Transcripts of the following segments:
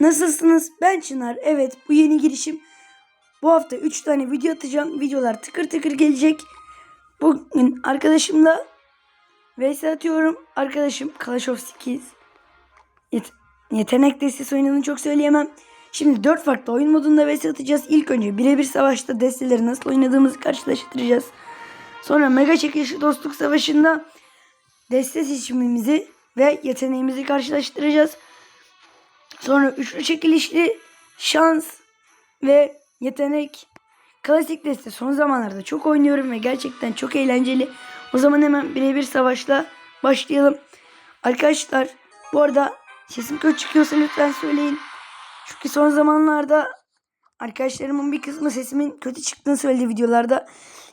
Nasılsınız? Ben Çınar. Evet bu yeni girişim. Bu hafta 3 tane video atacağım. Videolar tıkır tıkır gelecek. Bugün arkadaşımla vs atıyorum. Arkadaşım Clash of Skills. Yet- yetenek destesi oyununu çok söyleyemem. Şimdi 4 farklı oyun modunda vs atacağız. İlk önce birebir savaşta desteleri nasıl oynadığımızı karşılaştıracağız. Sonra mega çekilişi dostluk savaşında deste seçimimizi ve yeteneğimizi karşılaştıracağız. Sonra üçlü çekilişli şans ve yetenek. Klasik deste son zamanlarda çok oynuyorum ve gerçekten çok eğlenceli. O zaman hemen birebir savaşla başlayalım. Arkadaşlar bu arada sesim kötü çıkıyorsa lütfen söyleyin. Çünkü son zamanlarda arkadaşlarımın bir kısmı sesimin kötü çıktığını söyledi videolarda.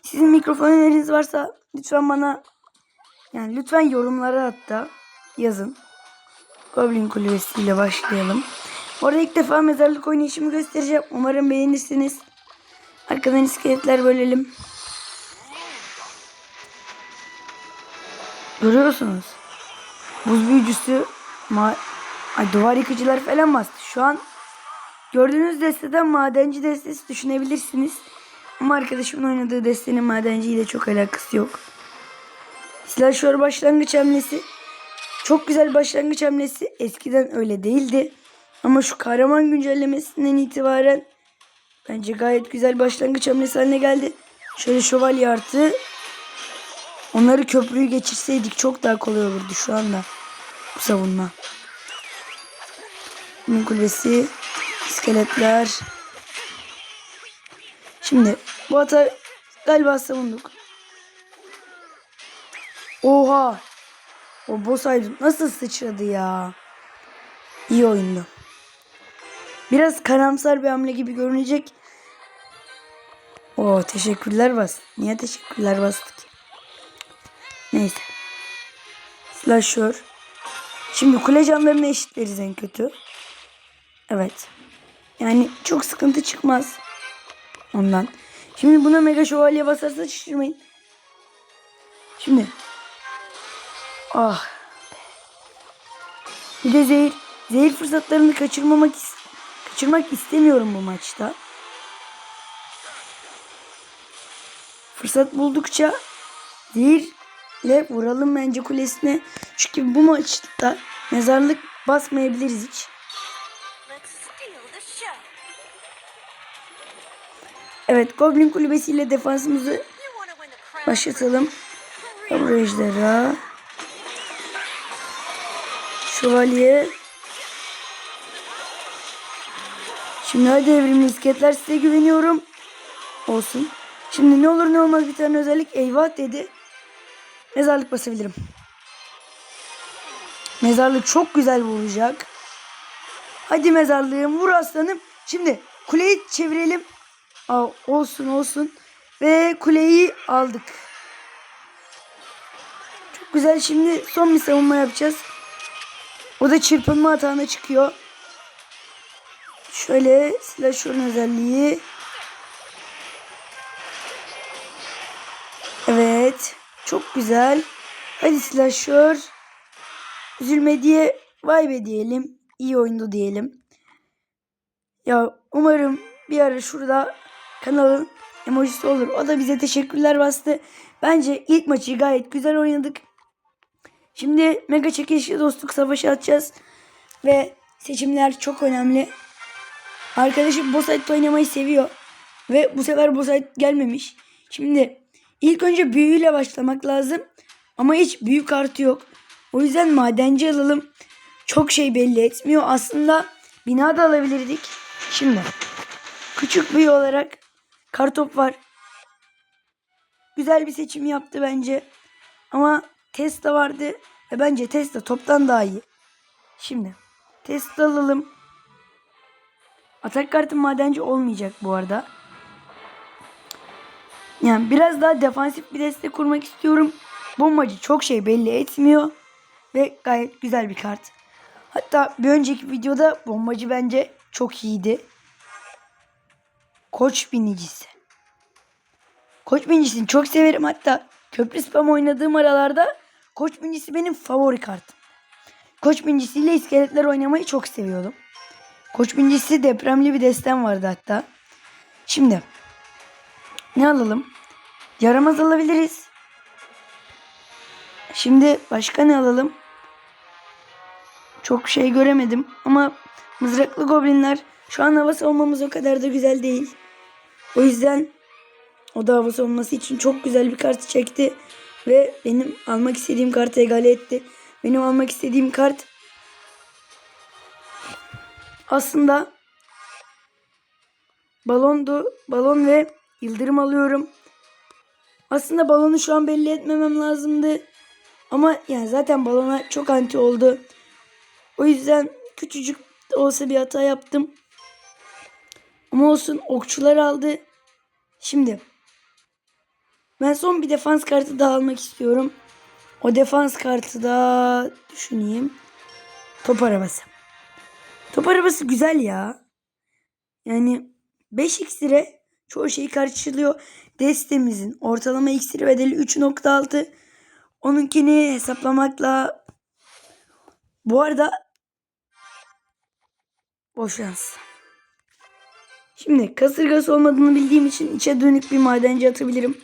Sizin mikrofon öneriniz varsa lütfen bana yani lütfen yorumlara hatta yazın. Goblin Kulübesi ile başlayalım. Orada ilk defa mezarlık oynayışımı göstereceğim. Umarım beğenirsiniz. Arkadan iskeletler bölelim. Görüyorsunuz. Buz büyücüsü ma Ay, duvar yıkıcılar falan bastı. Şu an gördüğünüz desteden madenci destesi düşünebilirsiniz. Ama arkadaşımın oynadığı destenin madenciyle çok alakası yok. Silahşör başlangıç hamlesi. Çok güzel başlangıç hamlesi. Eskiden öyle değildi. Ama şu kahraman güncellemesinden itibaren bence gayet güzel başlangıç hamlesi haline geldi. Şöyle şövalye artı. Onları köprüyü geçirseydik çok daha kolay olurdu şu anda. Bu savunma. Bunun kulesi. iskeletler. Şimdi bu hata galiba savunduk. Oha. O boss aydın nasıl sıçradı ya. İyi oyundu. Biraz karamsar bir hamle gibi görünecek. Oo teşekkürler bas. Niye teşekkürler bastık? Neyse. Slasher. Şimdi kule canlarını eşitleriz en kötü. Evet. Yani çok sıkıntı çıkmaz. Ondan. Şimdi buna mega şövalye basarsa şaşırmayın. Şimdi Ah. Bir de zehir. Zehir fırsatlarını kaçırmamak kaçırmak istemiyorum bu maçta. Fırsat buldukça zehirle vuralım bence kulesine. Çünkü bu maçta mezarlık basmayabiliriz hiç. Evet Goblin kulübesiyle defansımızı başlatalım. Kablo ejderha. Şövalye. Şimdi hadi evrimli isketler size güveniyorum. Olsun. Şimdi ne olur ne olmaz bir tane özellik eyvah dedi. Mezarlık basabilirim. Mezarlık çok güzel vuracak. Hadi mezarlığım vur aslanım. Şimdi kuleyi çevirelim. Aa, olsun olsun. Ve kuleyi aldık. Çok güzel. Şimdi son bir savunma yapacağız. O da çırpınma hatağına çıkıyor. Şöyle silahşörün özelliği. Evet. Çok güzel. Hadi silahşör. Üzülme diye vay be diyelim. İyi oyundu diyelim. Ya umarım bir ara şurada kanalın emojisi olur. O da bize teşekkürler bastı. Bence ilk maçı gayet güzel oynadık. Şimdi mega çekilişli dostluk savaşı atacağız. Ve seçimler çok önemli. Arkadaşım boss fight oynamayı seviyor. Ve bu sefer boss fight gelmemiş. Şimdi ilk önce büyüyle başlamak lazım. Ama hiç büyük kartı yok. O yüzden madenci alalım. Çok şey belli etmiyor. Aslında bina da alabilirdik. Şimdi küçük büyü olarak kartop var. Güzel bir seçim yaptı bence. Ama Tesla vardı ve bence Tesla toptan daha iyi. Şimdi Tesla alalım. Atak kartı madenci olmayacak bu arada. Yani biraz daha defansif bir deste kurmak istiyorum. Bombacı çok şey belli etmiyor. Ve gayet güzel bir kart. Hatta bir önceki videoda bombacı bence çok iyiydi. Koç binicisi. Koç binicisini çok severim. Hatta köprü spam oynadığım aralarda koç binicisi benim favori kartım. Koç binicisiyle iskeletler oynamayı çok seviyordum. Koç birincisi depremli bir destem vardı hatta. Şimdi ne alalım? Yaramaz alabiliriz. Şimdi başka ne alalım? Çok şey göremedim ama mızraklı goblinler şu an hava savunmamız o kadar da güzel değil. O yüzden o da hava savunması için çok güzel bir kart çekti ve benim almak istediğim kartı egale etti. Benim almak istediğim kart aslında balondu. Balon ve yıldırım alıyorum. Aslında balonu şu an belli etmemem lazımdı. Ama yani zaten balona çok anti oldu. O yüzden küçücük de olsa bir hata yaptım. Ama olsun okçular aldı. Şimdi ben son bir defans kartı daha almak istiyorum. O defans kartı da düşüneyim. Top arabası. Top arabası güzel ya. Yani 5 iksire çoğu şeyi karşılıyor. Destemizin ortalama iksir bedeli 3.6. Onunkini hesaplamakla bu arada boş şans. Şimdi kasırgası olmadığını bildiğim için içe dönük bir madenci atabilirim.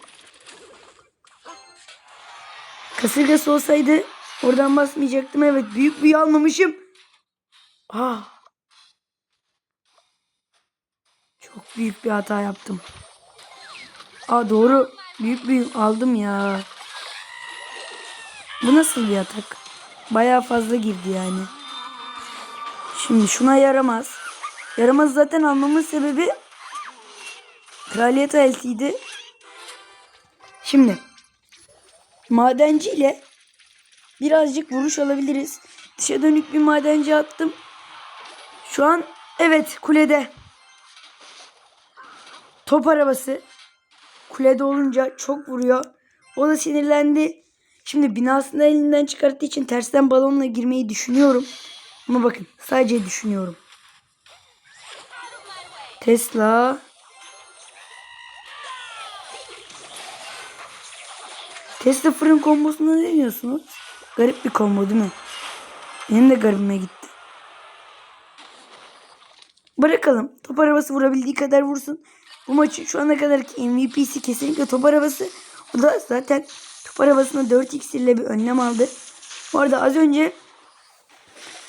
Kasırgası olsaydı oradan basmayacaktım. Evet büyük büyü almamışım. Ah. Çok büyük bir hata yaptım. Aa doğru. Büyük büyü aldım ya. Bu nasıl bir atak? Bayağı fazla girdi yani. Şimdi şuna yaramaz. Yaramaz zaten almamın sebebi kraliyet eltiydi. Şimdi madenci ile birazcık vuruş alabiliriz. Dışa dönük bir madenci attım. Şu an evet kulede. Top arabası kulede olunca çok vuruyor. O da sinirlendi. Şimdi binasını elinden çıkarttığı için tersten balonla girmeyi düşünüyorum. Ama bakın sadece düşünüyorum. Tesla. Tesla fırın kombosuna ne diyorsunuz? Garip bir combo değil mi? Benim de garibime gitti. Bırakalım. Top arabası vurabildiği kadar vursun. Bu maçın şu ana kadarki MVP'si kesinlikle top arabası. O da zaten top arabasına 4 iksirle bir önlem aldı. Bu arada az önce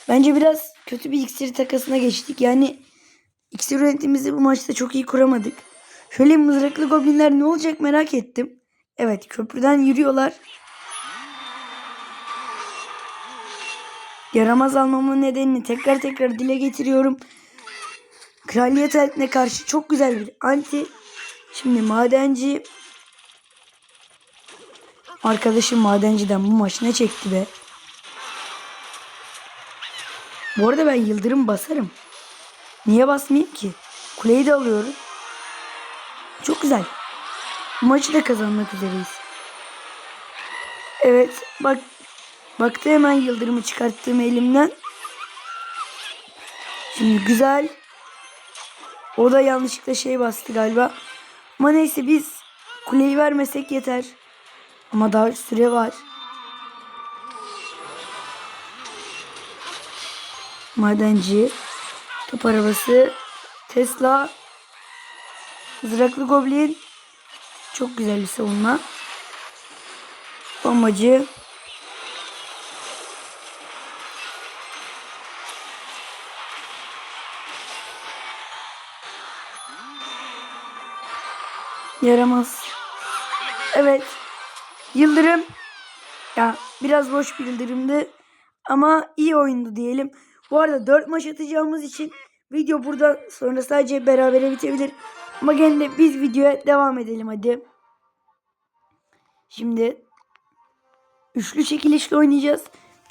bence biraz kötü bir iksir takasına geçtik. Yani iksir yönetimimizi bu maçta çok iyi kuramadık. Şöyle mızraklı goblinler ne olacak merak ettim. Evet köprüden yürüyorlar. Yaramaz almamın nedenini tekrar tekrar dile getiriyorum. Kraliyet eltine karşı çok güzel bir anti. Şimdi madenci arkadaşım madenciden bu maç ne çekti be. Bu arada ben yıldırım basarım. Niye basmayayım ki? Kuleyi de alıyorum. Çok güzel. Maçı da kazanmak üzereyiz. Evet bak baktı hemen yıldırımı çıkarttığım elimden. Şimdi güzel. O da yanlışlıkla şey bastı galiba. Ama neyse biz kuleyi vermesek yeter. Ama daha süre var. Madenci, top arabası, Tesla, mızraklı goblin. Çok güzel bir savunma. Bombacı. Yaramaz. Evet. Yıldırım. Ya biraz boş bir yıldırımdı. Ama iyi oyundu diyelim. Bu arada 4 maç atacağımız için video buradan sonra sadece berabere bitebilir. Ama gene biz videoya devam edelim hadi. Şimdi üçlü çekilişli oynayacağız.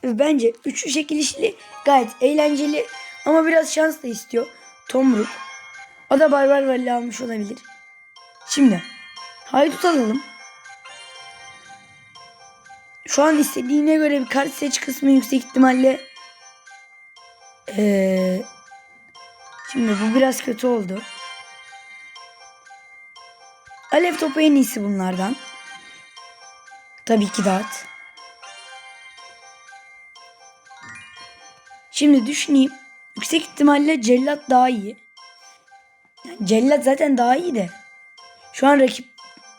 Bence üçlü çekilişli gayet eğlenceli ama biraz şans da istiyor. Tomruk. O da Barbar Valley almış olabilir. Şimdi haydut alalım. Şu an istediğine göre bir kart seç kısmı yüksek ihtimalle. Ee, şimdi bu biraz kötü oldu. Alev topu en iyisi bunlardan. Tabii ki dağıt. Şimdi düşüneyim. yüksek ihtimalle cellat daha iyi. Yani cellat zaten daha iyi de. Şu an rakip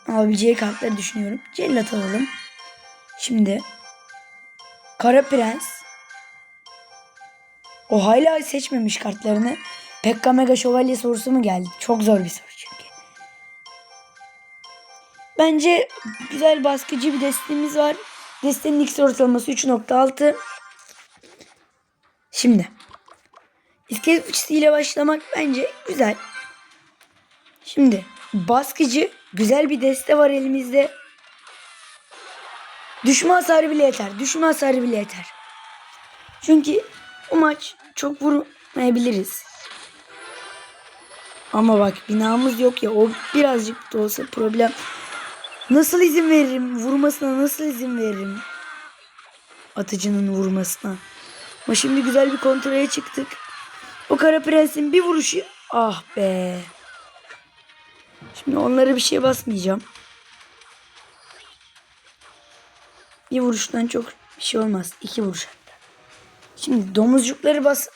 alabileceği kartları düşünüyorum. Cellat alalım. Şimdi Kara Prens. O hala seçmemiş kartlarını. Pekka Mega Şövalye sorusu mu geldi? Çok zor bir soru. Bence güzel baskıcı bir destemiz var. Destenin X ortalaması 3.6. Şimdi. İskelet fıçısı ile başlamak bence güzel. Şimdi baskıcı güzel bir deste var elimizde. Düşme hasarı bile yeter. Düşme hasarı bile yeter. Çünkü bu maç çok vurmayabiliriz. Ama bak binamız yok ya o birazcık da olsa problem. Nasıl izin veririm? Vurmasına nasıl izin veririm? Atıcının vurmasına. Ama şimdi güzel bir kontrole çıktık. O kara prensin bir vuruşu. Ah be. Şimdi onlara bir şey basmayacağım. Bir vuruştan çok bir şey olmaz. İki vuruş hatta. Şimdi domuzcukları bas.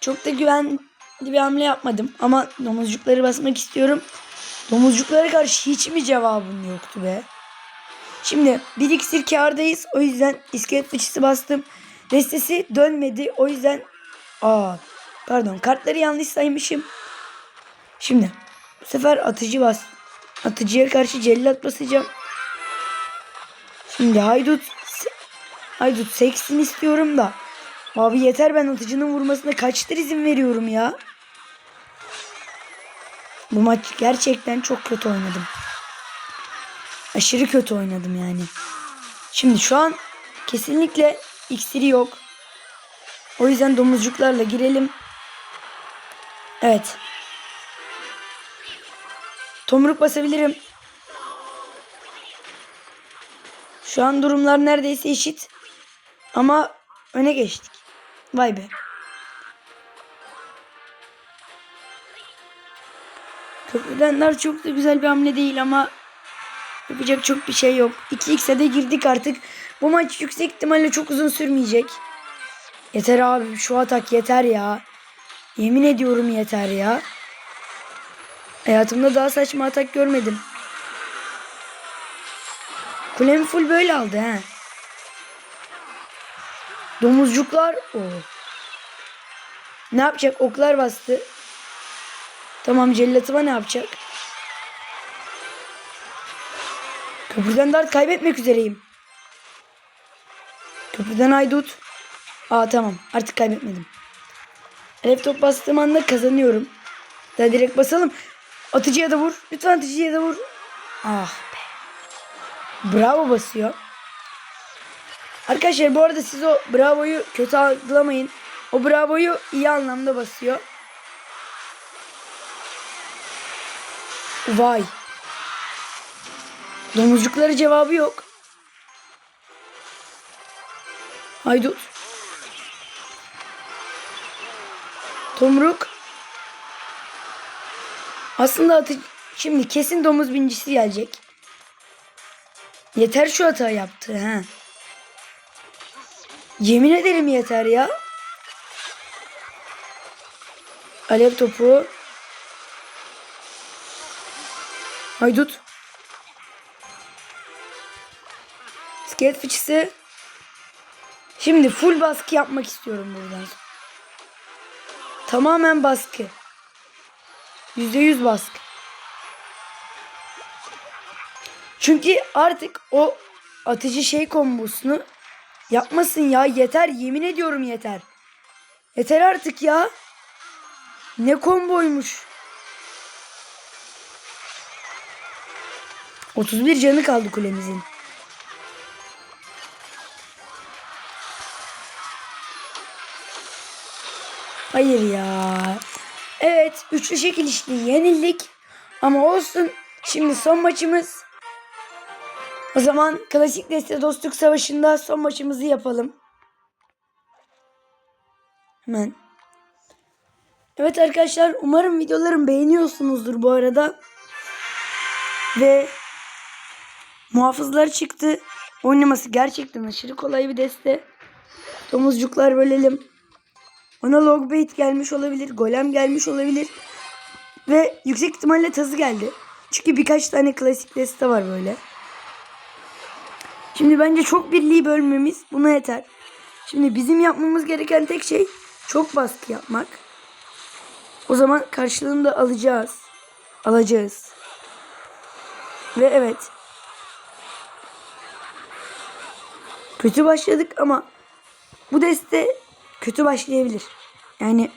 Çok da güvenli bir hamle yapmadım. Ama domuzcukları basmak istiyorum. Domuzcuklara karşı hiç mi cevabım yoktu be? Şimdi bir iksir kârdayız. O yüzden iskelet fıçısı bastım. Destesi dönmedi. O yüzden aa pardon kartları yanlış saymışım. Şimdi bu sefer atıcı bas. Atıcıya karşı cellat basacağım. Şimdi haydut haydut seksin istiyorum da. Abi yeter ben atıcının vurmasına kaçtır izin veriyorum ya. Bu maç gerçekten çok kötü oynadım. Aşırı kötü oynadım yani. Şimdi şu an kesinlikle iksiri yok. O yüzden domuzcuklarla girelim. Evet. Tomruk basabilirim. Şu an durumlar neredeyse eşit. Ama öne geçtik. Vay be. Köprüdenler çok da güzel bir hamle değil ama yapacak çok bir şey yok. 2x'e de girdik artık. Bu maç yüksek ihtimalle çok uzun sürmeyecek. Yeter abi şu atak yeter ya. Yemin ediyorum yeter ya. Hayatımda daha saçma atak görmedim. Kulemi full böyle aldı he. Domuzcuklar. o. Ne yapacak? Oklar bastı. Tamam cellatıma ne yapacak? Köprüden dart kaybetmek üzereyim. Köprüden haydut. Aa tamam artık kaybetmedim. Alev top bastığım anda kazanıyorum. Daha direkt basalım. Atıcıya da vur. Lütfen atıcıya da vur. Ah be. Bravo basıyor. Arkadaşlar bu arada siz o bravoyu kötü algılamayın. O bravoyu iyi anlamda basıyor. Vay. Domuzcukları cevabı yok. Haydut. Tomruk. Aslında atı şimdi kesin domuz bincisi gelecek. Yeter şu hata yaptı ha. Yemin ederim yeter ya. Alev topu. Haydut. İskelet fıçısı. Şimdi full baskı yapmak istiyorum buradan. Tamamen baskı. Yüzde yüz baskı. Çünkü artık o atıcı şey kombosunu yapmasın ya. Yeter yemin ediyorum yeter. Yeter artık ya. Ne komboymuş. 31 canı kaldı kulemizin. Hayır ya. Evet üçlü şekil işte yenildik. Ama olsun. Şimdi son maçımız. O zaman klasik deste dostluk savaşında son maçımızı yapalım. Hemen. Evet arkadaşlar umarım videolarımı beğeniyorsunuzdur bu arada. Ve muhafızlar çıktı. Oynaması gerçekten aşırı kolay bir deste. Domuzcuklar bölelim. Ona logbait gelmiş olabilir. Golem gelmiş olabilir. Ve yüksek ihtimalle tazı geldi. Çünkü birkaç tane klasik deste var böyle. Şimdi bence çok birliği bölmemiz buna yeter. Şimdi bizim yapmamız gereken tek şey çok baskı yapmak. O zaman karşılığını da alacağız. Alacağız. Ve evet. Kötü başladık ama bu deste kötü başlayabilir. Yani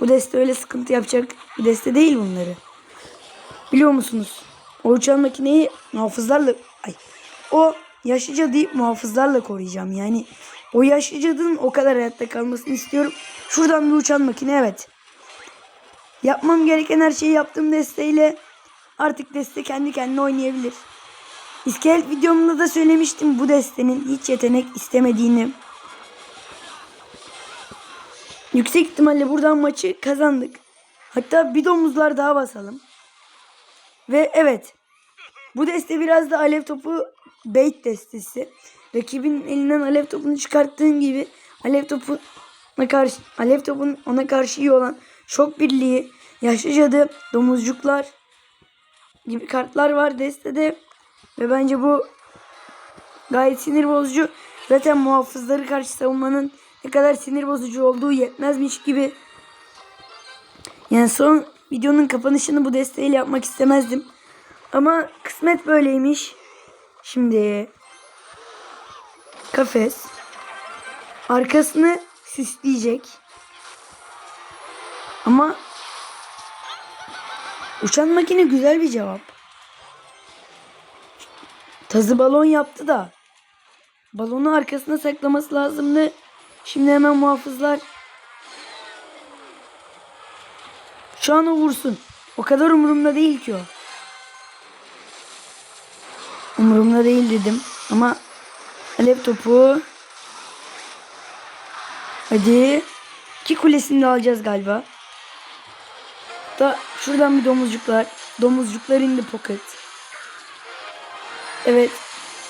bu deste öyle sıkıntı yapacak bir deste değil bunları. Biliyor musunuz? O uçan makineyi muhafızlarla ay o yaşlı cadıyı muhafızlarla koruyacağım. Yani o yaşlı cadının o kadar hayatta kalmasını istiyorum. Şuradan bir uçan makine evet. Yapmam gereken her şeyi yaptığım desteğiyle artık deste kendi kendine oynayabilir. İskelet videomda da söylemiştim bu destenin hiç yetenek istemediğini. Yüksek ihtimalle buradan maçı kazandık. Hatta bir domuzlar daha basalım. Ve evet. Bu deste biraz da alev topu bait destesi. Rakibin elinden alev topunu çıkarttığın gibi alev topu karşı alev topun ona karşı iyi olan şok birliği, yaşlı cadı, domuzcuklar gibi kartlar var destede. Ve bence bu gayet sinir bozucu. Zaten muhafızları karşı savunmanın ne kadar sinir bozucu olduğu yetmezmiş gibi. Yani son videonun kapanışını bu desteğiyle yapmak istemezdim. Ama kısmet böyleymiş. Şimdi kafes arkasını süsleyecek. Ama uçan makine güzel bir cevap. Tazı balon yaptı da balonu arkasına saklaması lazımdı. Şimdi hemen muhafızlar şu an o vursun. O kadar umurumda değil ki o. Umurumda değil dedim. Ama alev topu. Hadi. İki kulesini de alacağız galiba. Da şuradan bir domuzcuklar. Domuzcuklar in the pocket. Evet.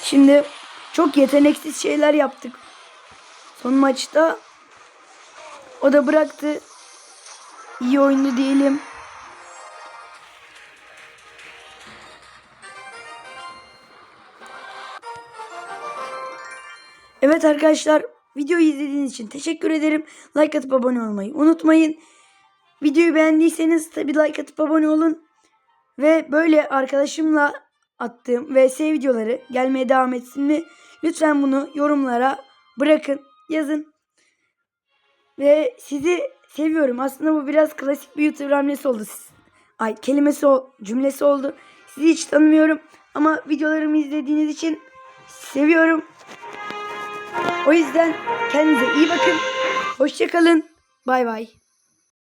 Şimdi çok yeteneksiz şeyler yaptık. Son maçta o da bıraktı. İyi oyundu diyelim. Evet arkadaşlar videoyu izlediğiniz için teşekkür ederim. Like atıp abone olmayı unutmayın. Videoyu beğendiyseniz tabi like atıp abone olun. Ve böyle arkadaşımla attığım vs videoları gelmeye devam etsin mi? Lütfen bunu yorumlara bırakın, yazın. Ve sizi seviyorum. Aslında bu biraz klasik bir YouTuber hamlesi oldu. Ay kelimesi o cümlesi oldu. Sizi hiç tanımıyorum ama videolarımı izlediğiniz için seviyorum. O yüzden kendinize iyi bakın. Hoşçakalın. Bay bay.